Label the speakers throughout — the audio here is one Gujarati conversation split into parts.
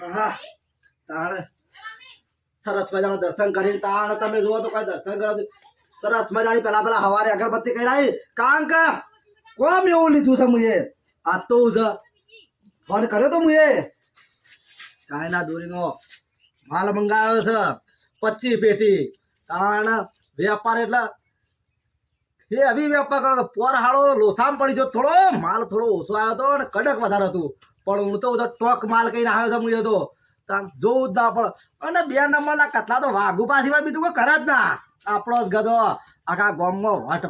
Speaker 1: હા, તાણ. સરસ મજાનું દર્શન કરીને તાણ. તમે જુઓ તો કઈ દર્શન કરો સરસ મજાની પેલા પેલા હવારે અગરબત્તી કરાવી. કારણ કે કોમ એવું લીધું છે મુએ. આ તો ફોન કર્યો તો મુએ. ચાઇના દોરીનો માલ મંગાવ્યો છે. પચીસ પેટી. તાણ વેપાર એટલે એ અભી વેપાર કરો. પોર હાળો લોસામ પડી ગયો. થોડો માલ થોડો ઓછો આવ્યો હતો અને કડક વધારે હતું. પણ હું તો ટોક માલ કહીને આવ્યો હતો મુજબ તો. જોવું જ ના પડે. અને બે નંબરના કટલા તો વાઘુ પાછી બીજું કોઈ કરે જ ના. આપણો જ ગધો. આખા ગામમાં વટ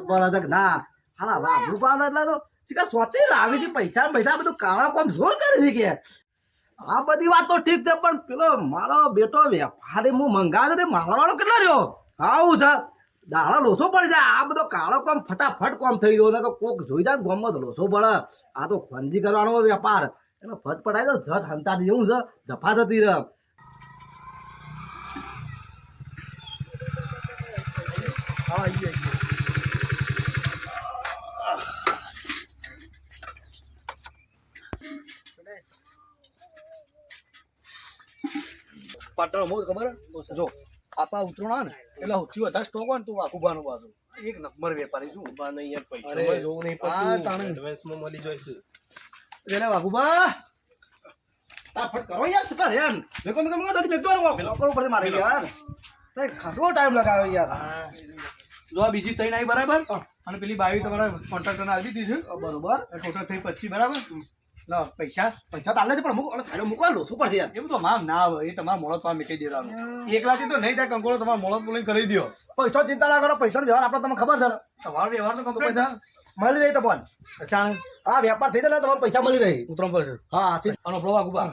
Speaker 1: છે ના. હાલા, વાઘુ પાસે એટલે તો શીખા સ્વતી લાવી હતી પૈસા પૈસા બધું કાળા કોમ જોર કરી છે કે આ બધી વાત તો ઠીક છે, પણ પેલો મારો બેટો વેપારી હું મંગાવ્યો તે મારવાળો કેટલો રહ્યો? આવું છે. દાડા લોસો પડી જાય. આ બધો કાળો કામ ફટાફટ કોમ થઈ ગયો ને કોક જોઈ જાય ગામમાં લોસો પડે. આ તો ખંજી કરવાનો વેપાર. એનો ફટ પડાય તો જટ હંતા જેવું છે જફા થતી.
Speaker 2: પાટણ હું ખબર? જો આપા ઉતરણા ને એટલે સૌથી વધારે સ્ટોક હોય ને તું આખુબાનું પાછું. એક નંબર વેપારી છું.
Speaker 3: બાને યાર પૈસા જોવું નહીં
Speaker 2: આ
Speaker 3: પડતું
Speaker 2: તાણે.
Speaker 3: એડવાન્સમાં મળી જશે
Speaker 2: એટલે વાઘુબા
Speaker 1: ફટાફટ કરો યાર સતા રે એમ મેકો મેકો મેકો જલ્દી મેકો રો પેલો કરો પડે મારે યાર તે ખાસો ટાઈમ લગાવ્યો યાર
Speaker 2: જો બીજી ત્રણ નહીં બરાબર અને પેલી બાવી તમારા કોન્ટ્રાક્ટરને આપી દીધી છે
Speaker 1: બરોબર
Speaker 2: ટોટલ થઈ પચીસ બરાબર લો પૈસા
Speaker 1: પૈસા તાલે છે પણ મૂકો અને સાઈડમાં મૂકવા લોસો પડશે યાર
Speaker 2: એવું તો મામ ના આવે એ તમારા મોડો પાર મૂકી દેવાનું એક લાખ તો નહીં થાય કંકોળો તમારા મોડો બોલીને કરી દો
Speaker 1: પૈસા ચિંતા ના કરો પૈસાનો વ્યવહાર આપણે તમને ખબર છે.
Speaker 2: તમારો વ્યવહાર તો ખબર થાય
Speaker 1: મળી રહી તમને.
Speaker 2: અચાનક
Speaker 1: આ વેપાર થઈ જાય તમારે પૈસા મળી રહી.
Speaker 2: ઉતરમ પર
Speaker 1: હા
Speaker 2: અને આપણો વાઘુબા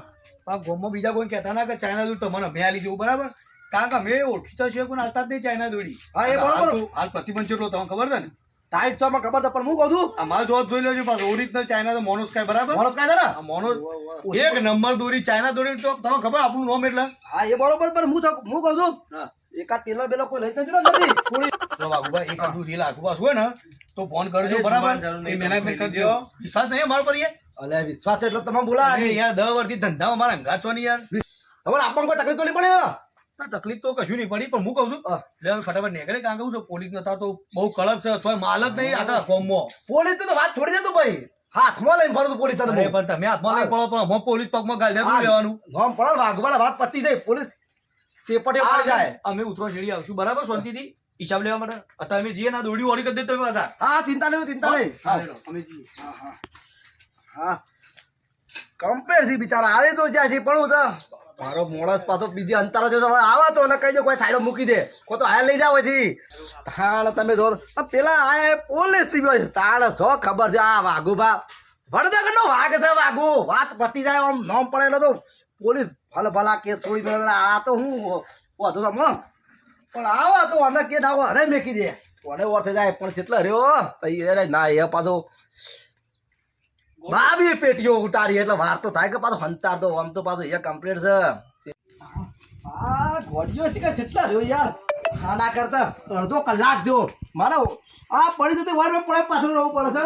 Speaker 2: આ ગામમાં બીજા કોઈ કહેતા ના કે ચાઇના દૂધ તમને મેં આલી જેવું બરાબર? કારણ કે મેં ઓળખી તો છે કોઈ આવતા જ નહીં ચાઇના દોડી
Speaker 1: હા, એ બરાબર.
Speaker 2: હાલ પ્રતિબંધ છે કેટલો તમને ખબર છે ને?
Speaker 1: ટાઈટ છો મને ખબર છે પણ હું કહું છું
Speaker 2: આ મારો જોબ જોઈ લેજો પાછો. ઓરિજિનલ ચાઇના તો મોનોસ કાય બરાબર?
Speaker 1: મોનોસ કાય છે ને?
Speaker 2: આ એક નંબર દોરી ચાઇના દોરી તો તમને ખબર આપણું નામ એટલે?
Speaker 1: હા એ બરોબર પણ હું તો- હું કહું છું એકાદ ટેલર બેલો કોઈ લઈ જજો નથી થોડી
Speaker 2: તો વાઘુભાઈ એક આદુ રીલ આઘુપાસ હોય ને તો ફોન કરજો બરાબર? એ મેનેજમેન્ટ કરી દો. વિશ્વાસ નહીં અમારો પર
Speaker 1: અલે વિશ્વાસ એટલો તમે બોલા
Speaker 2: યાર 10 વર્ષથી ધંધામાં મારા છો નહીં યાર.
Speaker 1: તમારે આપણને કોઈ તકલીફ તો નહીં પડે
Speaker 2: તકલીફ તો કશું નહીં પડી પણ હું કહું છું એટલે ફટાફટ નીકળે કારણ કે હું છું પોલીસ નતા તો બહુ કડક છે અથવા માલ જ નહીં આખા કોમમાં
Speaker 1: પોલીસ તો વાત છોડી દે તું ભાઈ. હાથમાં લઈને ફરું પોલીસ
Speaker 2: તમે પણ તમે હાથમાં લઈને પડો પણ પોલીસ પગમાં ગાલ દે લેવાનું.
Speaker 1: નોમ પડો વાઘવાળા વાત પતી જાય પોલીસ ચેપટે પડી જાય.
Speaker 2: અમે ઉતરો ચડી આવશું બરાબર? શાંતિથી હિસાબ લેવા માટે. અત્યારે અમે જઈએ ના દોડી ઓડી કરી દેતો બધા.
Speaker 1: હા ચિંતા નહીં ચિંતા નહીં.
Speaker 2: હા, અમે જઈએ.
Speaker 1: હા કમ્પેરથી બિચારા. હારે તો જ્યાં છે પણ હું મારો મોણસ પાછો બીજી અંતર તમે આવા તો અને કહી દો કોઈ સાઈડો મૂકી દે. કોઈ તો હાલ લઈ જાવ પછી તાણ તમે જો પેલા આ પોલીસથી ગયો છે. તાણ છો ખબર છે? આ વાઘુ ભા. વડનગર નો વાઘ છે વાઘુ. વાત પટી જાય આમ, નોમ પડેલો તો. પોલીસ ભલે ભલા કેસ છોડી મેળવે. આ તો હું વધુ તમે પણ આવા તો અને કે આવો અરે મેકી દે. કોને ઓર જાય? પણ કેટલા રહ્યો? તૈયાર ના એ પાછો. બાવી પેટીઓ ઉતારી એટલે વાર તો થાય કે પાછો હંતાર તો આમ તો પાછો એ કમ્પ્લીટ છે. આ ગોડીઓ છે કે કેટલા રહ્યો યાર? ખાના કરતા અડધો કલાક જો. મારે આ પડી જતી વાર પડે પાછળ રહેવું પડે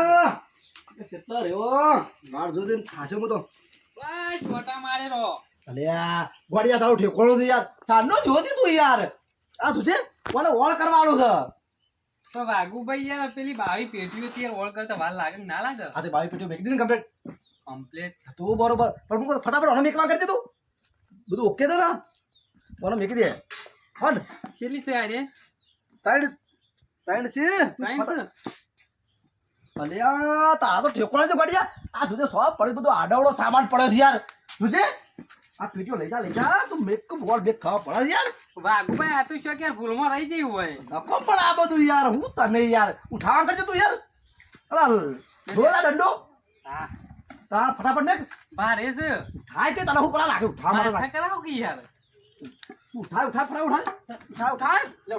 Speaker 1: છે. કેટલા રહ્યો? માર જોઈને ખાશો હું તો.
Speaker 4: બસ મોટા મારે રો
Speaker 1: અલે આ ગોડિયા તારું ઠેકોણું છે યાર. સાંજનો જોતી તું યાર. આ શું છે કોને ઓળ કરવાનું છે.
Speaker 4: તો વાઘુભાઈ યાર પેલી બાવી પેટીઓ થી ઓળ કરતા વાર લાગે ના લાગે?
Speaker 1: આ તે બાવી પેટીઓ મેકી દીધી કમ્પ્લીટ
Speaker 4: કમ્પ્લેટ
Speaker 1: તો બરોબર. પણ હું ફટાફટ ઓનો મેકવા કરજે તું. બધું ઓકે તો ના ઓનો મેકી દે. હન.
Speaker 4: કેટલી છે આજે
Speaker 1: તાઈડ તાઈડ છે.
Speaker 4: તાઈડ છે?
Speaker 1: અલ્યા તારા તો ઠેકોણા છે ગોડિયા આ સુધી સો પડી બધું આડવડો સામાન પડે છે યાર. સુજે આ પેટીઓ લઈ જા લઈ જા. તું મેક બોલ બેક ખાવા પડે યાર.
Speaker 4: વાઘુભાઈ આ તો શું કે ભૂલમાં રહી જયું હોય?
Speaker 1: નકો પણ આ બધું યાર હું તને યાર ઉઠાવા કરજે તું યાર. અલા જોલા દંડો.
Speaker 4: હા.
Speaker 1: તાર ફટાફટ મેક
Speaker 4: ભારે છે.
Speaker 1: ઉઠાય તે તને હું કરા લાગે ઉઠા મારે લાગે
Speaker 4: કરાવો કે યાર?
Speaker 1: ઉઠાય ઉઠાય ફટાફટ ઉઠાય. ઉઠાય ઉઠાય. લે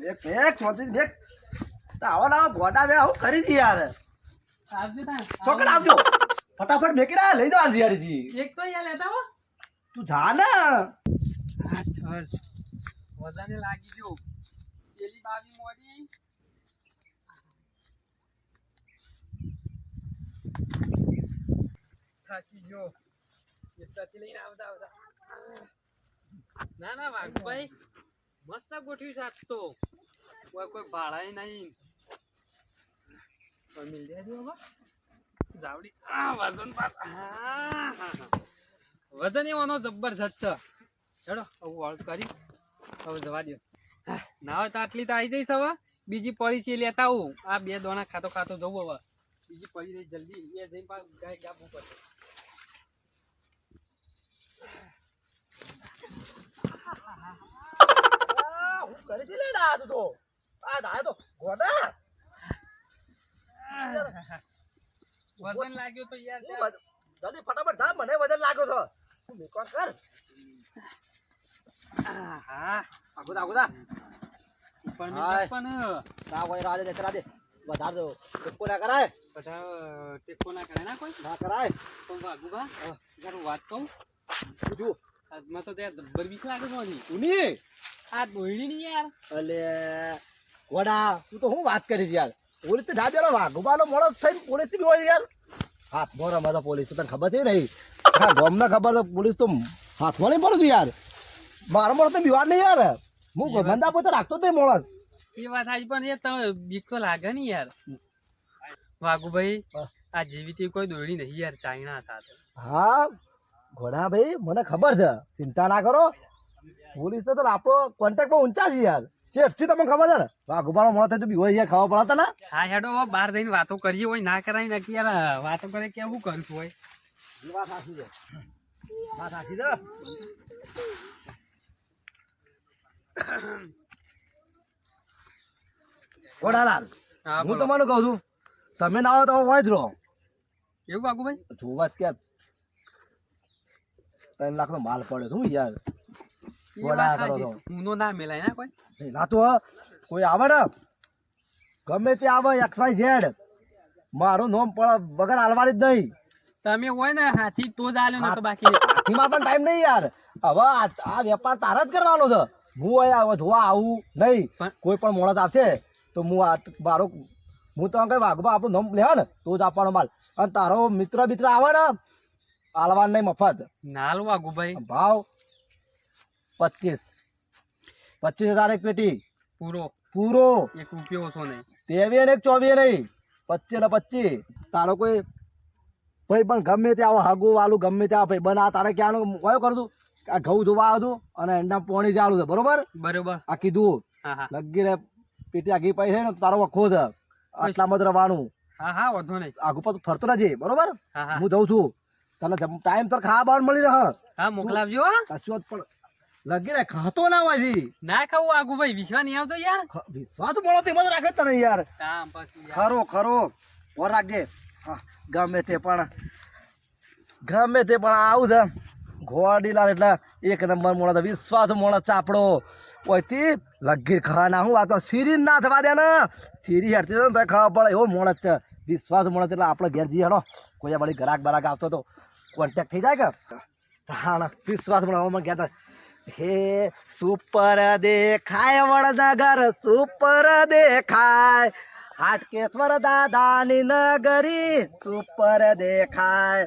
Speaker 1: બેક બેક બેક બે હું કરી દી યાર.
Speaker 4: આવજો તા
Speaker 1: ચોકડ આવજો. ફટાફટ રહ્યા લઈ દો આ જીયારીજી
Speaker 4: એક તો અહીંયા લેતા હો.
Speaker 1: તું જા ને.
Speaker 4: વધારે લાગી જો પેલી બાવી મોડી. થાકી ગયો. એટલાથી લઈને આવતા આવતા. ના ના વાઘભાઈ મસ્ત ગોઠવી આજ તો. કોઈ કોઈ ભાડાય નહીં. મિલ જાય હવે જાવડી. આ વજન પર. વજન એવાનો જબરજસ્ત છે. હેડો આવું વાળ કરી. હવે જવા દો ના હોય તો આટલી તો આવી જઈશ હવે. બીજી પડી છે લેતા આવું. આ બે દોણા ખાતો ખાતો જવું હવે. બીજી પડી રહી જલ્દી. એ જઈને પાછું ગાય ગાબુ
Speaker 1: કરશે હું કરી હતી લે આ તો. આ તો ગોડા
Speaker 4: વજન લાગ્યો તો યાર
Speaker 1: જલ્દી ફટાફટ થા મને વજન લાગ્યો તો. તું મેકવાટ કર.
Speaker 4: હા
Speaker 1: આગો આગો
Speaker 4: દા
Speaker 1: પણ.
Speaker 4: પણ.
Speaker 1: તા કોઈ રાજે જશે રાજે વધાર દો ટેકો ના કરાય.
Speaker 4: બધા ટેકો ના કરે ના કોઈ?
Speaker 1: ના કરાય.
Speaker 4: તો યાર હું વાત કહું?
Speaker 1: બીજું
Speaker 4: આજમાં તો ત્યાં જબ્બર બીક લાગે છે.
Speaker 1: ઉની.
Speaker 4: આ દોયડી ની યાર.
Speaker 1: અલે વડા તું તો હું વાત કરી યાર? પોલીસ તો ઢાબેલો વાઘુબાનો મોડો થઈને પોલીસથી હોય યાર. હાથ રમા તો પોલીસ તો તને ખબર છે નહીં. હા ગોમને ખબર તો પોલીસ તો હાથમાં નહીં પડતું યાર. મારો મોડો તો બીવાર નહીં યાર. હું મંદા પોતે રાખતો જ નહીં મોડો.
Speaker 4: એ વાત આજ પણ એ તમે બીક તો લાગે ને યાર. વાઘુભાઈ આ જેવી કોઈ દોડી નહીં યાર ચાઇના હતા
Speaker 1: હા ઘોડા ભાઈ મને ખબર છે. ચિંતા ના કરો. પોલીસ તો આપણો કોન્ટેક્ટ બહુ ઊંચા છે યાર. શેઠથી તમને ખબર છે ને? વાઘુબાનો તો બી હોય યાર ખબર પડતા ને?
Speaker 4: હા હેડો હવે બહાર જઈને વાતો કરીએ હોય ના કરાય નક્કી યાર વાતો કરે કેવું કરતું હોય.
Speaker 1: વાત સાચી છે. વાત સાચી છે? ઘોડાલાલ
Speaker 4: હું.
Speaker 1: તમને કહું છું તમે ના આવો તો હોય જ રહો
Speaker 4: એવું વાઘુભાઈ
Speaker 1: જોવા જ ક્યાં ત્રણ લાખ નો માલ પડ્યો શું યાર. વડા કરો. તો.
Speaker 4: ઊનો ના મેલાય ના કોઈ?
Speaker 1: ના તો કોઈ આવે ને ગમે તે આવે એક્સ વાય ઝેડ મારું નામ પણ વગર હાલવાની જ નહીં.
Speaker 4: તમે હોય ને હાથી તો જ આલ્યો
Speaker 1: નતો
Speaker 4: બાકી.
Speaker 1: હાથીમાં પણ ટાઈમ નહીં યાર. હવે આ વેપાર તારા જ કરવાનો છે. હું હોય હવે જોવા આવું નહીં. કોઈ પણ મોણસ આવશે તો હું આ મારો હું તો કઈ વાઘમાં આપણું નોમ લેવા ને તો જ આપવાનો માલ. અને તારો મિત્ર મિત્ર આવે ને હાલવાનું નહીં મફત.
Speaker 4: ના લો વાઘુભાઈ.
Speaker 1: ભાવ પચીસ. પચીસ હજાર એક પેટી.
Speaker 4: પૂરો.
Speaker 1: પૂરો.
Speaker 4: એક રૂપિયો ઓછો નહીં.
Speaker 1: તેવી ને એક ચોવીએ નહીં. પચીસ ને પચીસ. તારો કોઈ ભાઈ પણ ગમે તે આવો હાગુ વાલું ગમે તે ભાઈ બના. તારે ક્યાંનું કયો કરું આ ઘઉં જોવા આવ્યો હતું અને એના પોણી ચાલુ છે. બરોબર?
Speaker 4: બરોબર.
Speaker 1: આ કીધું. લગી રે પેટી આગી પૈ છે ને તારો વખો છે. આટલામાં જ રવાનું.
Speaker 4: હા હા વાંધો નહીં.
Speaker 1: આગુ પાછું ફરતો રહેજે બરોબર?
Speaker 4: હું
Speaker 1: જઉં છું. તને ટાઈમ તો ખાવા બહાર મળી રહે.
Speaker 4: હા મોકલાવજો
Speaker 1: કશું જ પણ લગી રે ખાતો ના હોય જી.
Speaker 4: ના ખાવું વાઘુભાઈ વિશ્વા નહીં આવતો યાર.
Speaker 1: વિશ્વા વિશ્વાસ મોડો તેમ જ રાખે તને યાર.
Speaker 4: યાર.
Speaker 1: ખરો ખરો. ઓર રાખજે. હા, ગમે તે પણ ગમે તે પણ આવું છે. ઘોડીલાલ એટલે એક નંબર મોડા તો વિશ્વાસ મોડા ચાપડો. ઓયથી લગીર ખાના હું આ તો સીરી ના થવા દે ને. સીરી ને તો ખબર પડે એવો મોણસ છે. વિશ્વાસ મોણસ એટલે આપણે ઘેર જઈએ હેડો. કોઈ વળી ગરાક બરાક આવતો તો કોન્ટેક્ટ થઈ જાય કે? હા વિશ્વાસ મોણસ હવે મને કહેતા હે સુપર દેખાય વડનગર સુપર દેખાય હાટકેશ્વર દાદાની નગરી સુપર દેખાય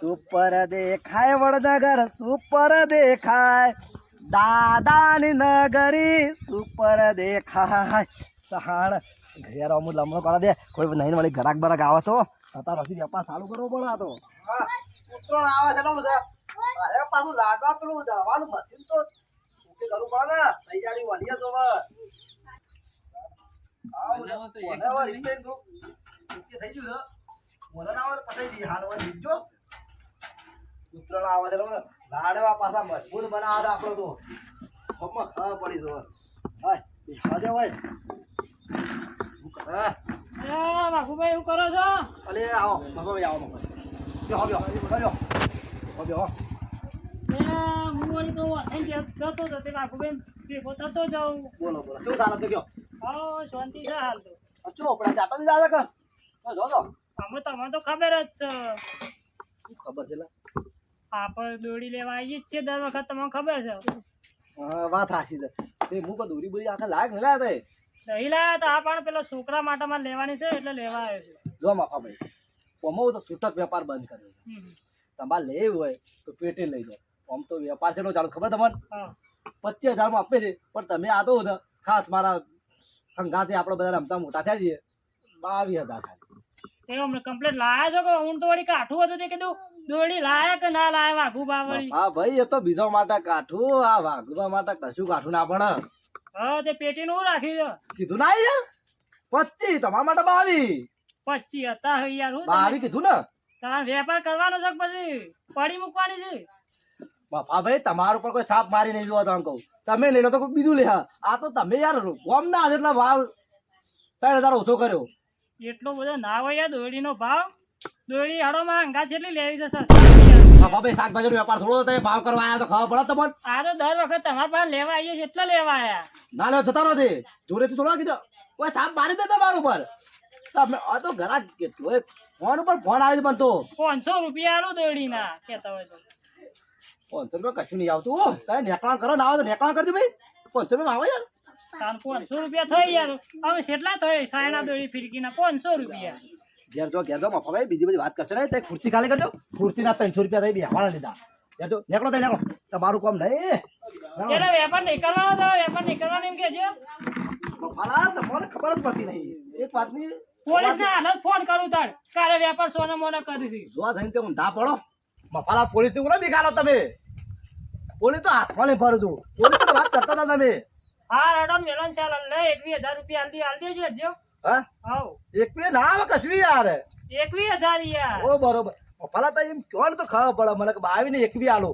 Speaker 1: સુપર દેખાય વડનગર સુપર દેખાય દાદાની નગરી સુપર દેખાય સહાણ ઘેર અમુક લમણો કરા દે કોઈ નહીં વળી ઘરાક બરાક આવે તો અત્યારે હજી વેપાર ચાલુ કરવો પડે આ તો હા, ઉતરાણ આવે છે ને હું છે. અરે પાછું લાડવા પેલું દળવાનું મશીન તો ઉકે કરવું પડે ને તૈયારી વળીએ તો. આવ મને થઈ ગયું. મને ના આવે તો પતાઈ દઈએ. હાલ હવે જીતજો. ઉતરાણ આવે છે લાડવા પાછા મજબૂત બનાવે આપણો તો. હમણાં પડી દો હાય બેસવા દે ભાઈ શું કરે?
Speaker 4: વાઘુભાઈ શું કરો છો?
Speaker 1: અલે આવો. મગો આવો મગો બેહો. બેહો બેહો. બેહો બેહો.
Speaker 5: હું વળી તો અહીં જતો હતો તે વાઘુબેન ભેગો થતો જાઉં
Speaker 1: બોલો બોલો શું ચાલે કયો
Speaker 5: હા શાંતિ છે હાલ તો
Speaker 1: આપણે જાતો જ દાદા કર જો જો
Speaker 5: અમે તમને તો ખબર જ છે
Speaker 1: ખબર છે?
Speaker 5: આપણે દોડી લેવા આવીએ જ છે દર વખત તમને ખબર છે
Speaker 1: વાત હાસી છે તે હું કોઈ દોરી બોરી આખા લાગ ને લાગે
Speaker 5: દહીં લાયા તો આ પણ પેલા છોકરા માટેમાં લેવાની છે એટલે લેવા આવ્યો છે
Speaker 1: જો માફા ભાઈ કોમો તો છૂટક વેપાર બંધ કર્યો તમારે લેવું હોય તો પેટે લઈ જાઓ આમ તો વેપાર છે ચાલુ ખબર તમને? પચીસ હજારમાં આપે છે. પણ તમે આ તો ખાસ મારા હંગાથી આપણે બધા રમતા મોટા થયા છીએ. બાવીસ હજાર થાય.
Speaker 5: તે કમ્પ્લેટ લાયા છો કે હું તો વળી કાઠું હતું તે કીધું દોડી લાયા કે ના લાયા વાઘુ બા
Speaker 1: હા ભાઈ એ તો બીજો માટે કાઠું. આ વાઘુબા માટે કશું કાઠું ના પડે
Speaker 5: હા તે પેટી નું રાખ્યું છે
Speaker 1: કીધું ના યાર. પચીસ તમારા માટે બાવી
Speaker 5: પચી હતા યાર હું
Speaker 1: બાવીસ કીધું ને?
Speaker 5: તાર વેપાર કરવાનો છે પછી? પડી મૂકવાની છે?
Speaker 1: બાપા ભાઈ તમારા ઉપર કોઈ સાપ મારી નહીં જોવા તો કહું. તમે લઈ લો તો કોઈ બીજું લેહા આ તો તમે યાર કોમ ના એટલા ભાવ ત્રણ હજાર ઓછો કર્યો.
Speaker 5: એટલો બધો ના હોય યાર દોડીનો ભાવ. દોડી હાડોમાં અંગા છેટલી લેવી છે સસ્તી.
Speaker 1: બાપા ભાઈ શાકભાજી વેપાર થોડો થાય ભાવ કરવા આવ્યા તો ખબર પડે તમને?
Speaker 5: આ તો દર વખત તમારા પાસે લેવા આવીએ છીએ એટલા લેવા આવ્યા
Speaker 1: ના લે જતા નથી જોરેથી થોડા કીધો. કોઈ સાપ મારી દે તમારા ઉપર. તમે આ તો ઘણા કેટલો ફોન ઉપર ફોન આવ્યો બનતો તો.
Speaker 5: પાંચસો રૂપિયા આલું દોડીના કેતા હોય તો.
Speaker 1: પાંચસો રૂપિયા કશું નહીં આવતું હો. તારે નેકળાણ કરો ના આવે તો નેકળાણ કરજો ભાઈ. પાંચસો રૂપિયા આવે યાર.
Speaker 5: તાર પાંચસો રૂપિયા થઈ યાર. હવે કેટલા થાય? સાયણા દોડી ફિરકીના પાંચસો રૂપિયા.
Speaker 1: ઘેર જો ઘેર જો મફા ભાઈ બીજી બધી વાત કરશો ને તે ખુરશી ખાલી કરજો. ખુરશીના ત્રણસો રૂપિયા થઈ બેહવાના લીધા. ઘેર જો નીકળો થઈ નીકળો. તમારું કામ નહીં.
Speaker 5: એટલે વેપાર નીકળવાનો તો વેપાર નીકળવાનો એમ કેજો
Speaker 1: મફાલા તમને ખબર જ પડતી નહીં. એક વાતની
Speaker 5: પોલીસ ને હાલ ફોન કરું તાર. કારે વેપાર સોના મોના કરી
Speaker 1: જોવા થઈને તે ઊંધા પડો. મફાલા પોલીસથી કોને બીગાડો તમે. પોલીસ તો હાથમાં લઈ ફરું છું તો વાત કરતા હતા તમે.
Speaker 5: હા રડમ મેલન ચાલ લે એકવીસ હજાર રૂપિયા હાલતી છે જો
Speaker 1: હા.
Speaker 5: હાવ
Speaker 1: એક બે ના આવે કશું યાર.
Speaker 5: એકવીસ હજાર યાર.
Speaker 1: ઓ બરોબર. મફાલા તો એમ કહો ને તો ખાવા પડે. મને કે આવીને એક બી આલો.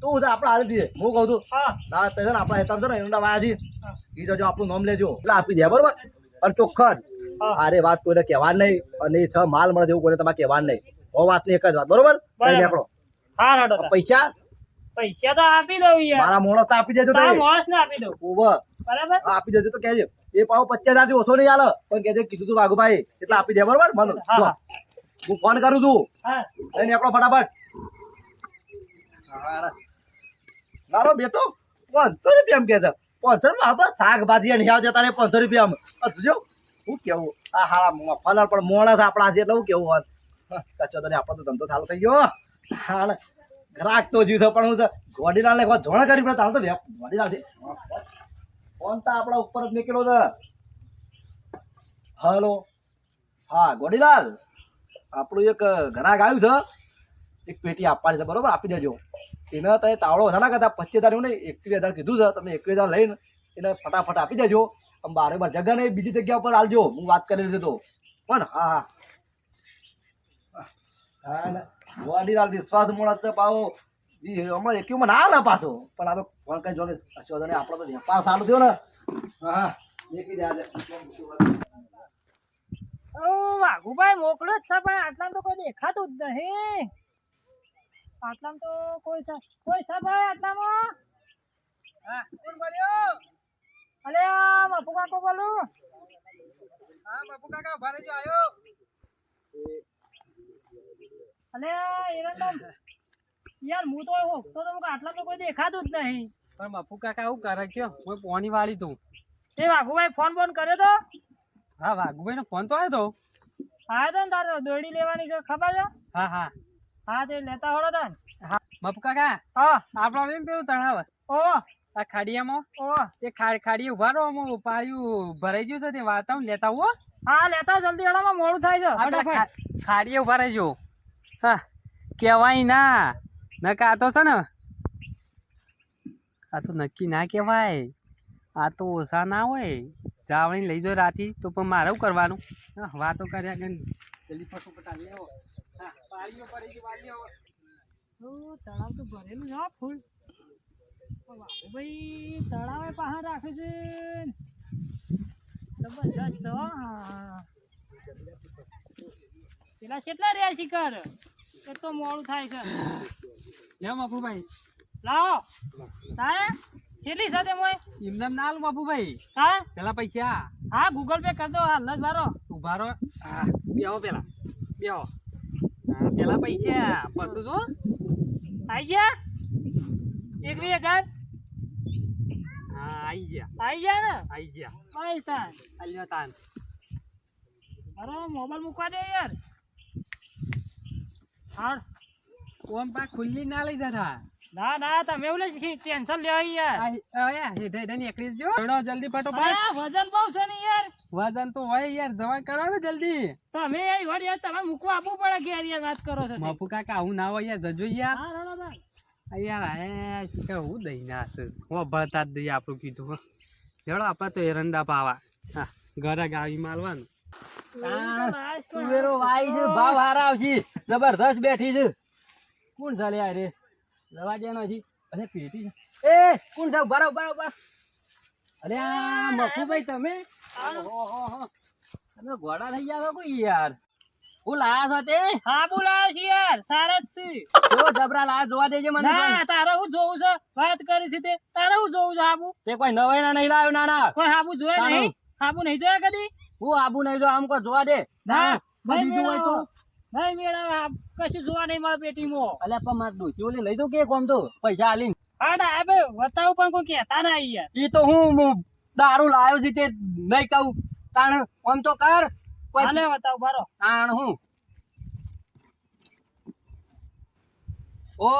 Speaker 1: તો હું આપણે હાલી દઈએ હું કહું છું
Speaker 5: હા.
Speaker 1: ના તે છે ને આપણા હેતામ છે ને એનું એ તો જો આપણું નામ લેજો. એટલે આપી દે બરોબર? અને ચોખ્ખા જ અરે વાત કોઈને કહેવા નહીં. અને એ છ માલ મળે જેવું કોઈને તમારે કહેવા નહીં. વાત નહીં એક જ વાત. બરોબર? નીકળો.
Speaker 5: હા રડો.
Speaker 1: પૈસા
Speaker 5: પૈસા તો આપી દઉં યાર.
Speaker 1: મારા મોણસ તો આપી દેજો
Speaker 5: તારા મોણસ ને આપી દઉં.
Speaker 1: ઓવર.
Speaker 5: બરાબર?
Speaker 1: આપી દેજો તો કહેજે. એ પાવ પચાસ હજારથી ઓછો નહીં આલે પણ કહેજે કીધું તું વાઘુભાઈ એટલે આપી દે બરોબર? મને
Speaker 5: હા, હા.
Speaker 1: હું ફોન કરું છું.
Speaker 5: હા.
Speaker 1: લઈ નીકળો ફટાફટ. મારો બેટો. પાંચસો રૂપિયા કે છે. પાંચસો માં તો શાકભાજી અને હિયાવ જતા પાંચસો રૂપિયા જો હું કેવું? આ હાલા ફલર પણ મોણસ આપણા છે એટલે હું કેવું હોય કચો તને આપણો તો ધંધો ચાલુ થઈ ગયો. હાલ. ગ્રાહક તો જીવ પણ હું ગોડીલાલ ને જોણ કરી પડે, તારે તો ગોડીલાલ ફોન તો આપણા ઉપર જ નીકળ્યો છે. હલો. હા, ગોડીલાલ, આપણું એક ગ્રાહક આવ્યું છે. એક પેટી આપવાની છે, બરોબર? આપી દેજો. એને તમે તાવડો વધારે કરતા, પચીસ હજાર નહીં, એકવીસ હજાર કીધું છે. તમે એકવીસ હજાર લઈને એને ફટાફટ આપી દેજો. આમ બારે બાર જગ્યા નહીં, બીજી જગ્યા ઉપર હાલજો. હું વાત કરી દીધો પણ હા હા. હા વડીલાલ વિશ્વાસ મળે તો પાછો ઈ હમણાં એકવીમાં ના ના પાછો. પણ આ તો ફોન કઈ જોડે અચ્છા વાંધો આપણો તો વેપાર સારું થયો ને. હા દેખી દે આજે
Speaker 5: વાઘુભાઈ મોકલો જ છે, પણ તો કોઈ દેખાતું જ નહીં. આટલામાં તો કોઈ કોઈ છે ભાઈ આટલામાં?
Speaker 4: હા, કોણ બોલ્યો?
Speaker 5: અલે બાપુ કાકો બોલું.
Speaker 4: હા, બાપુ કાકા રહેજો આયો.
Speaker 5: અલે એરંડમ યાર હું તો એવું તો આટલા તો કોઈ દેખાતું જ નહીં.
Speaker 4: પણ બાપુ કાકા આવું કરે કયો હું પોની વાળી તું.
Speaker 5: એ વાઘુભાઈ ફોન ફોન કર્યો તો?
Speaker 4: હા વાઘુભાઈ નો ફોન તો આવ્યો તો.
Speaker 5: આવ્યો તો ને તારે દોડી લેવાની છે ખબર છે?
Speaker 4: હા હા.
Speaker 5: હા તે લેતા હોડો તા
Speaker 4: હા બાપુ કાકા
Speaker 5: હા.
Speaker 4: આપણો એમ પેલું તળાવ
Speaker 5: ઓ.
Speaker 4: આ ખાડિયામાં?
Speaker 5: ઓ.
Speaker 4: તે ખાડી ખાડી ઊભા રહો હું પાયું ભરાઈ ગયું છે તે વાતાવરણ લેતા હો.
Speaker 5: હા લેતા જલ્દી હડામાં મોડું થાય છે
Speaker 4: ખાડીએ ઊભા રહેજો. હા કહેવાય ના. નકા આ તો છે ને આ તો નક્કી ના કહેવાય આ તો ઓછા ના હોય. જાવણી લઈ જો રાતી તો પણ મારે કરવાનું? હા, વાતો કર્યા કે જલ્દી ફટોફટ આવી આવો હા પાળીઓ પડી ગઈ વાડીઓ
Speaker 5: ઓ, તળાવ તો ભરેલું છે ફૂલ. ભાઈ તળાવે પાહા રાખે છે. જબરજસ્ત હા. પેલા કેટલા રહ્યા શિખર? એ તો મોડું થાય છે.
Speaker 4: લે બાપુભાઈ
Speaker 5: લાવો. તારે કેટલી સાથે મોય?
Speaker 4: એમને એમ ના આલું બાપુભાઈ
Speaker 5: હા?
Speaker 4: પેલા પૈસા.
Speaker 5: હા ગૂગલ પે કરી દો. હાલ જ ભારો
Speaker 4: ઊભા રહો. હા બેહો પેલા. બેહો. હા પેલા પૈસા. પછી જો.
Speaker 5: આઈ ગયા? એકવીસ હજાર?
Speaker 4: હા આઈ ગયા.
Speaker 5: આઈ ગયા ને?
Speaker 4: આઈ ગયા.
Speaker 5: પૈસા.
Speaker 4: અલ્યો તાન.
Speaker 5: અરે મોબાઈલ મૂકવા દે યાર. હાર
Speaker 4: ઓમ પા ખુલ્લી ના લઈ જતા?
Speaker 5: ના ના તમે એવું લે ટેન્શન લેવા યાર.
Speaker 4: નીકળી જો જલ્દી ફટોફટ
Speaker 5: વજન બહુ છે ને યાર.
Speaker 4: વજન તો હોય યાર દવા કરાવો જલ્દી.
Speaker 5: તમે યાર યાર યાર તમે મૂકવા આપવું પડે કે યાર વાત કરો છો.
Speaker 4: મફુ કાકા આવું ના હોય યાર જજો યાર.
Speaker 5: હા
Speaker 4: યાર એ હું દઈ ના હું ભરતા જ દઈએ આપણું કીધું ચલો આપણે તો એરંડા પાવા. હા ઘરે ગાવી માલવાનું.
Speaker 5: કરો.
Speaker 6: વાઈ છે ભાવ હારા આવશે. જબરદસ્ત બેઠી છે. કોણ ચાલે આ રે? લવા નથી અરે પેટી એ કોણ જાવ બરાબર બરાબર અરે આ મફુભાઈ તમે? તમે ઘોડા થઈ જાવ કોઈ યાર. હું લાયા છો તે?
Speaker 5: હા છે યાર. સારા જ છે.
Speaker 6: કેવો જબરા લાયા જોવા દેજે મને
Speaker 5: ના તારે હું જોઉં છે? વાત કરી છે તે. તારે હું જોવું છે હાબુ?
Speaker 6: તે કોઈ નવાઈ ના નહીં લાવ્યો નાના.
Speaker 5: કોઈ હાબુ જોયા. નહીં? હાબુ નહીં જોયા કદી?
Speaker 6: હું આબુ નહીં જો આમ જોવા દે.
Speaker 5: ના નહીં
Speaker 6: બીજું હોય તો?
Speaker 5: નહીં મેળવે. કશું જોવા નહીં મળે પેટીમાં.
Speaker 6: અલ્યા પણ માર ડોસી ઓલી લઈ દઉં કે કોમ તો? પૈસા આલીને.
Speaker 5: હાડા હવે બતાવું પણ કોઈ કહેતા ના યાર
Speaker 6: ઈ તો હું દારૂ લાવ્યો છે તે નહીં કહું. તાણ આમ તો કર. કોઈ
Speaker 5: હાલે બતાવું બારો
Speaker 6: તાણ હું? ઓ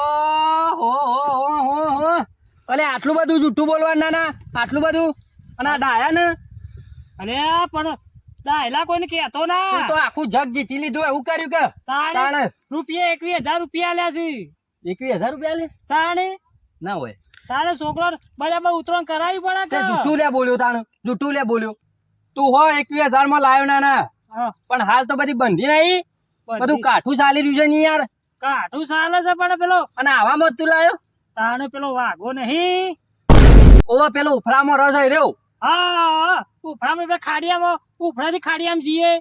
Speaker 6: હો હો હો હો હો. અલે આટલું બધું જુઠ્ઠું બોલવા ના ના. આટલું બધું. અને આ ડાયા ને?
Speaker 5: અરે પણ કોઈને
Speaker 6: તું તો આખું જગ જીતી લીધું એવું કર્યું કે?
Speaker 5: તાણે રૂપિયા એકવીસ હજાર રૂપિયા લ્યા છે.
Speaker 6: એકવીસ હજાર રૂપિયા લે
Speaker 5: તાણે?
Speaker 6: ના હોય.
Speaker 5: તારે છોકરો બરાબર ઉતરણ કરાવી પડે કે
Speaker 6: જુઠ્ઠું લે બોલ્યો તાણ જુઠ્ઠું લે બોલ્યો. તું હો એકવીસ હજારમાં લાવ્યો ના. ના પણ હાલ તો બધી બંધી નહીં. બધું. કાઠું ચાલી રહ્યું છે ને યાર.
Speaker 5: કાઠું ચાલે છે પણ પેલો.
Speaker 6: અને આવામાં તું લાયો?
Speaker 5: તાણે પેલો વાઘો નહીં.
Speaker 6: ઓવા પેલો ઉફરામાં રસ હોય રહ્યો.
Speaker 5: હા ઉફરામાં પેલા ખાડિયામાં ઉફરાથી ખાડિયામાં જઈએ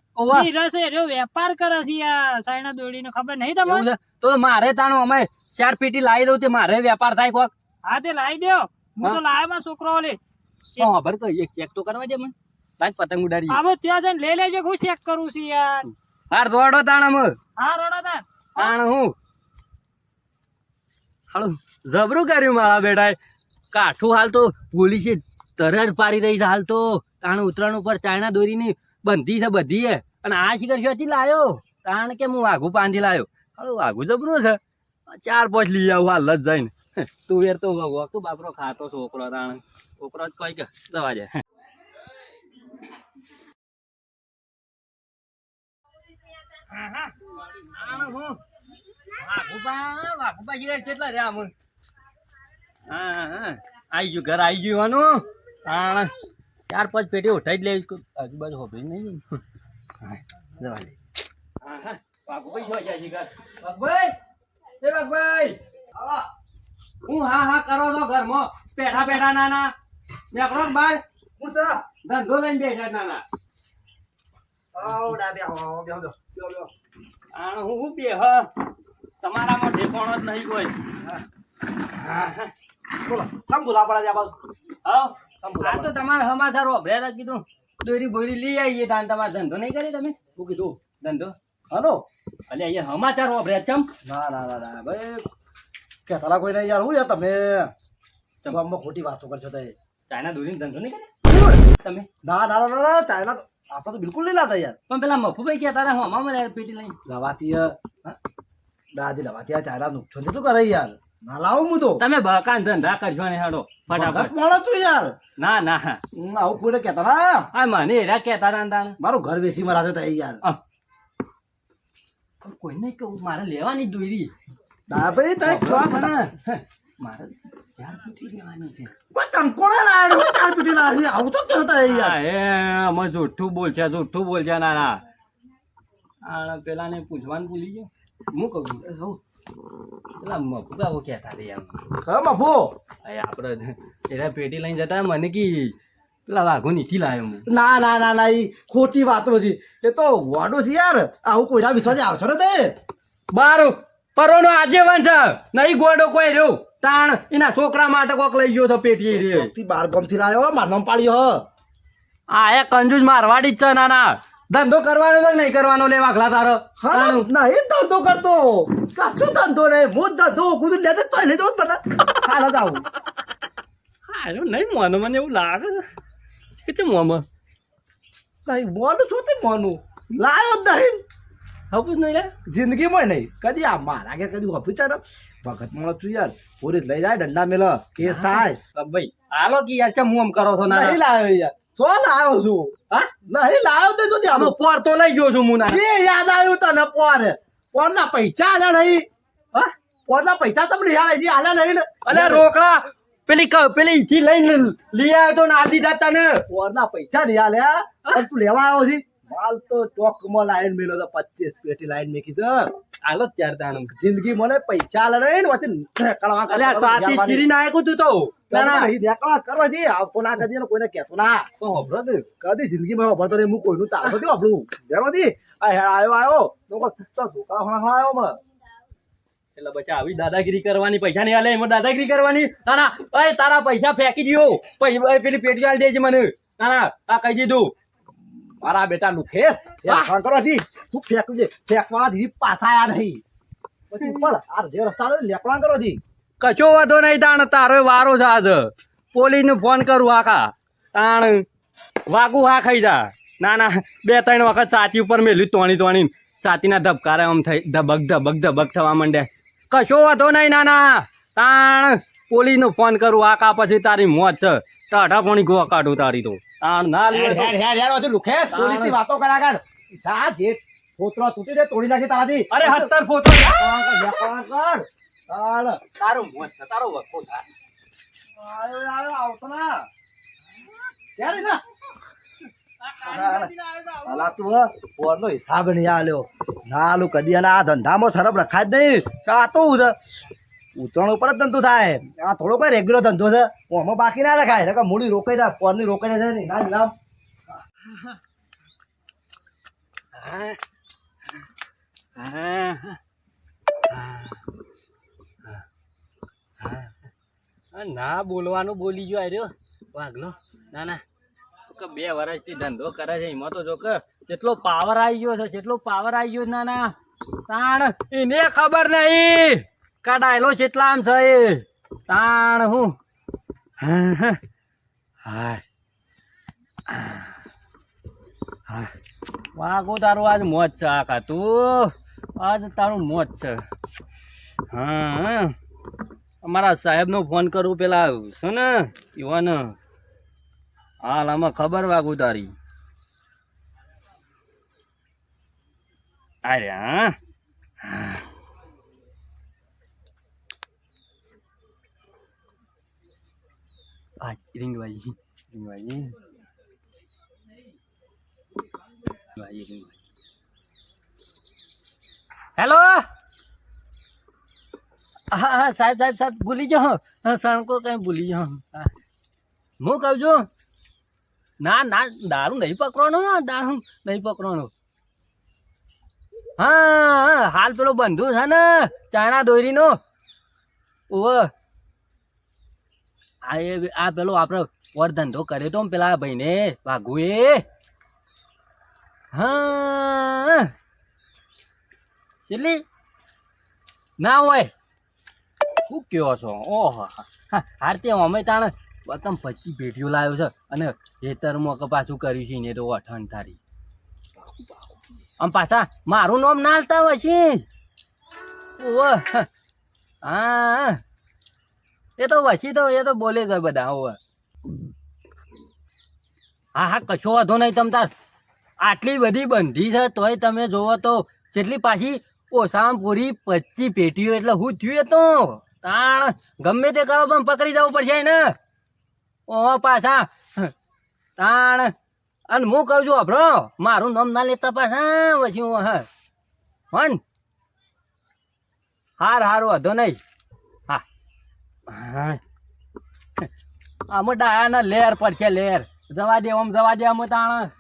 Speaker 5: રસ એ રહ્યો વેપાર કરે છે યાર સાઈના દોડીનો ખબર નહીં તમને?
Speaker 6: તો મારે તાણો અમે ચાર પેટી લાવી દઉં તે મારે વેપાર થાય કોક.
Speaker 5: હા તે લાવી દો હું તો લાવ્યો માં છોકરો
Speaker 6: ઓલે. ખબર તો એક ચેક તો કરવા દે મને? લાગ પતંગ ઉડાડી
Speaker 5: હવે ત્યાં જઈને લઈ લેજો હું ચેક કરું છું યાર.
Speaker 6: હાર દોડો તાણ અમે.
Speaker 5: હા રોડા તાણ.
Speaker 6: તાણ હું? હાલો જબરું કર્યું મારા બેટાએ. કાઠું હાલ તો પોલીસે તરત પાડી રહી છે હાલ તો. તાણ ઉત્તરાયણ ઉપર ચાઇના દોરીની બંધી છે બધી અને આ શિખર શોથી લાયો. તાણ કે હું વાઘું બાંધી લાયો. હવે વાઘું જબરું છે. ચાર પાંચ લઈ આવું હાલ જ જઈને. તું વેર તો તું બાપરો ખાતો છોકરો તાણ. છોકરો જ કઈ કે દવા જાય કેટલા રહ્યા હા હા. આઈ ગયું ઘર આઈ ગયું આનું તાણ ચાર પાંચ પેટી ઉઠાઈ જ લેવી આજુબાજુ હોભી નહીં હા, જવા દે. હા, હા. હું હા હા કરો છો ઘરમાં? પેઠા પેઠા નાના. નીકળો
Speaker 1: બાર?
Speaker 6: ધંધો લઈને બેઠા નાના. હું હું બે હ. તમારામાં ઠેકોણો જ નહીં કોઈ.
Speaker 1: બોલો કેમ બોલા પડે છે આ બાજુ?
Speaker 6: હા. આ તો તમારે સમાચાર હોભળ્યા હતા કીધું દોરી બોરી લઈ આવીએ તાન તમારે ધંધો નહીં કરી તમે?
Speaker 1: હું કીધું
Speaker 6: ધંધો?
Speaker 1: હાલો.
Speaker 6: અલે અહીંયા સમાચાર હોભળ્યા ચમ.
Speaker 1: ના ના ના ના ભાઈ કે સાલા કોઈ નહીં યાર. હું યાર તમે તમે ખોટી વાતો કરશો તે
Speaker 6: ચાઇના દોરી ધંધો નહીં કરે તમે?
Speaker 1: ના ના ના ના ચાઇના આપણે તો બિલકુલ નહીં લાતા યાર.
Speaker 6: પણ પેલા મફુભાઈ કહેતા હતા હું અમામાં પેટી લઈને.
Speaker 1: લવાતી દાદી લવાતી આ ચાઇના નુકસાન કેટલું કરે યાર. ના લાવું હું તો.
Speaker 6: તમે બકાન ધંધા કરજો ને હેડો ફટાફટ.
Speaker 1: મળે તું યાર.
Speaker 6: ના ના.
Speaker 1: આવું કોઈને કેતા ના.
Speaker 6: આ મને એરા કહેતા ના તાણ.
Speaker 1: મારું ઘર વેચી મારા છે તે યાર.
Speaker 6: કોઈને કહું મારે લેવાની દોરી
Speaker 1: ના ભાઈ તઈ શોખ
Speaker 6: મારે ચાર પેટી લેવાની છે.
Speaker 1: કોઈ કંકોડે લાડ હોય ચાર પીટી ના આવું તો કહેતા યાર.
Speaker 6: એ અમે જુઠ્ઠું બોલશે જુઠ્ઠું બોલશે ના ના પેલાને પૂછવાનું ભૂલી ગયો? હું કહું? છું. કહેતા હતા એમ.
Speaker 1: મફો
Speaker 6: આપણે એના પેટી લઈને જતા મને કી પેલા વાઘો નીથી લાવ્યો હું.
Speaker 1: ના ના ના ના ઈ ખોટી વાતો હતી એ તો વાડો છે યાર. આવું કોઈના વિશ્વાસે આવશો ને તે?
Speaker 6: બાર પરોનો આજે વંશ. નહીં ગોડો કોઈ રહ્યો. તાણ એના છોકરા માટે કોક લઈ ગયો તો પેટી રે.
Speaker 1: બાર ગમથી લાયો માર નામ પાડ્યો હા.
Speaker 6: એ કંજૂસ મારવાડી જ છે નાના ધંધો કરવાનો તો નહીં કરવાનો લે વાઘલા તારો?
Speaker 1: હા
Speaker 6: એ
Speaker 1: નહીં ધંધો કરતો. કશું ધંધો નહીં હું ધંધો કુદું લેતો તો લઈ જ મને હાલ જ આવું
Speaker 6: હા નહીં મોનો મને એવું લાગે છે. કે મોમાં
Speaker 1: નહીં મોનું શું તે મોનું? લાયો જ નહીં.
Speaker 6: હપુસ નહીં લે?
Speaker 1: જિંદગીમાં નહીં. કદી આ મારા કે કદી ઓફિસ છે ને ભગત મળો છું યાર. પોલીસ લઈ જાય દંડા મેલો કેસ થાય.
Speaker 6: ભાઈ હાલો કે યાર ચમ હું આમ કરો છો ના
Speaker 1: નહીં લાયો યાર. સો લાવ્યો છું?
Speaker 6: હા?
Speaker 1: નહીં લાવ્યો તો આમ
Speaker 6: પોર તો લઈ ગયો છું હું ના
Speaker 1: એ યાદ આવ્યું તને પોર? પોરના પૈસા આલ્યા નહીં.
Speaker 6: હા?
Speaker 1: પોરના પૈસા તમને યાદ આવી આલ્યા નહીં ને.
Speaker 6: રોકડા પેલી પેલી ઈથી લઈને લઈ આવ્યો તો ના દીધા તને.
Speaker 1: પોરના પૈસા નહીં આલ્યા તું લેવા આવ્યો છે. માલ તો ચોકમાં લાઈન મેલો તો પચીસ પેટી લાઈન મેકી છે.
Speaker 6: જ ચાર તાણ.
Speaker 1: જિંદગી મને પૈસા આલે ને વચ્ચે નેકળવા
Speaker 6: આ સાથી ચીરી નાખ્યું તું તો.
Speaker 1: ના ના નહીં નેકળવા કરવા જઈએ. આવતો ના કદી કોઈને કહેતો ના.
Speaker 6: તો હોભળો તું.
Speaker 1: કદી જિંદગીમાં વાપરતો નહીં. હું કોઈનું તારો નથી આપણું બેરો દી. આ હેડ આવ્યો આવ્યો લોકો તો સુકા હોણા હોણા આવ્યો મને.
Speaker 6: એટલે બચ્ચા આવી દાદાગીરી કરવાની. પૈસા નહીં આલે એમાં દાદાગીરી કરવાની. ના ના. તારા પૈસા ફેંકી દો પછી પેલી પેટી આલી દેજે મને. ના ના. આ કહી દીધું.
Speaker 1: મારા બેટા તું ફેંકવાથી પાછા આયા નહીં. પછી ઉપર આ જે રસ્તા લો લેપડા કરવાથી
Speaker 6: કશો વાંધો નહીં તાણ. તારો વારો છે આજ. પોલીસને ફોન કરું આકા તાણ. વાગું હા ખાઈ જા. ના ના બે ત્રણ વખત સાચી ઉપર મેલ્યું તોણી તોણી. સાતીના ધબકારે આમ થઈ ધબક ધબક ધબક થવા માંડે કશો વાંધો નહીં ના ના. તાણ. પોલીસનો ફોન કરું આકા પછી તારી મોત છે. ટાઢા પોણી ગોવા કાઢું તારી તો. તાણ ના લે
Speaker 1: પોલીસની વાતો કર જા જે ફોતરો તૂટી દે તોડી નાખી તારાથી.
Speaker 6: અરે હત્તર
Speaker 1: કર, તાળ
Speaker 6: તારું મોત તારો વખો થાય
Speaker 1: આવ્યો આવ્યો આવતો ના? ક્યારે ના અલા તું પોરનો હિસાબ નહીં આલ્યો. ના આલું કદી અને આ ધંધામાં સરબ રખાય જ નહીં. સાતું છે ઉતરણ ઉપર જ ધંધો થાય. આ થોડો કોઈ રેગ્યુલર ધંધો છે. ઓમાં બાકી ના રખાય. નકર મૂડી રોકાઈ જાય ફોનની રોકાઈ જાય નહીં ના નામ
Speaker 6: ના બોલવાનું બોલી ગયો આર્યો વાઘલો. ના ના. કે બે વર્ષથી ધંધો કરે છે. એમાં તો જો કે કેટલો પાવર આવી ગયો છે કેટલો પાવર આવી ગયો ના ના. તાણ, એને ખબર નહીં. કા ડાયલો કેટલા આમ છે એ. તાણ હું. હાય. વાગો તારું આજ મોજ છે આખા તું? આજ તારું મોજ છે. હા અમારા સાહેબનો ફોન કરું પેલા શું ને યુવાન હાલ, આમાં ખબર વાગું તારી. અરે હા. રિંગ વાજી રિંગ વાજી વાજી રિંગ વાજી હેલો હા હા સાહેબ સાહેબ સાહેબ ભૂલી જાઓ. સણકો કઈ ભૂલી જાઓ. હા. કહું છું? ના ના દારૂ નહીં પકડવાનો દારૂ નહીં પકડવાનો. હા હા હાલ પેલો બંધુ છે ને ચાણા દોરીનો. ઓવ આ એ આ પેલો આપણે ઓર ધંધો કર્યો તો પેલા ભાઈને વાઘુએ હા. કેટલી ના હોય. શું કયો છો? ઓહો. હારતી અમે તાણ તમ પચી પેટીઓ લાવ્યો છે અને ખેતરમાં કે પાછું કર્યું છે ને તો અઠણ તારી આમ પાછા મારું નામ ના હાલતા હોય છે. હા. એ તો વસી તો, એ તો બોલે હોય બધા ઓહ હા હા, કશો વાંધો નહીં, તમ તાર. આટલી બધી બંધી છે, તોય તમે જોવો તો જેટલી પાછી ઓછામાં પૂરી પચી પેટીઓ, એટલે હું થયું તો. તાણ, ગમે તે કરો, પણ પકડી જવું પડશે ને ઓ પાછા. તાણ. અને હું કહું છું, અભરો, મારું નામ ના લેતા પાછા પછી હું, હા. હન. હાર હાર, વાંધો નહીં. હા. આમાં ડાયાના લેર પડશે, લેર. જવા દે આમ જવા દે, આમ તાણ.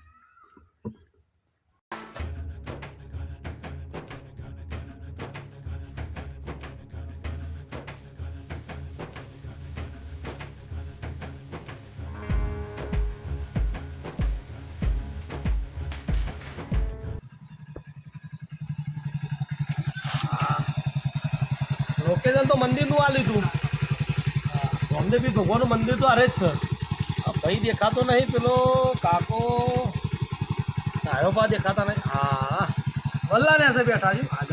Speaker 3: લોકેશન તો મંદિરનું આ લીધું. અમને બી ભગવાનનું મંદિર તો અરે જ છે. આ ભાઈ દેખાતો નહીં, પેલો કાકો. તારો પા દેખાતા નહીં. હા. વલ્લા ને બેઠા છે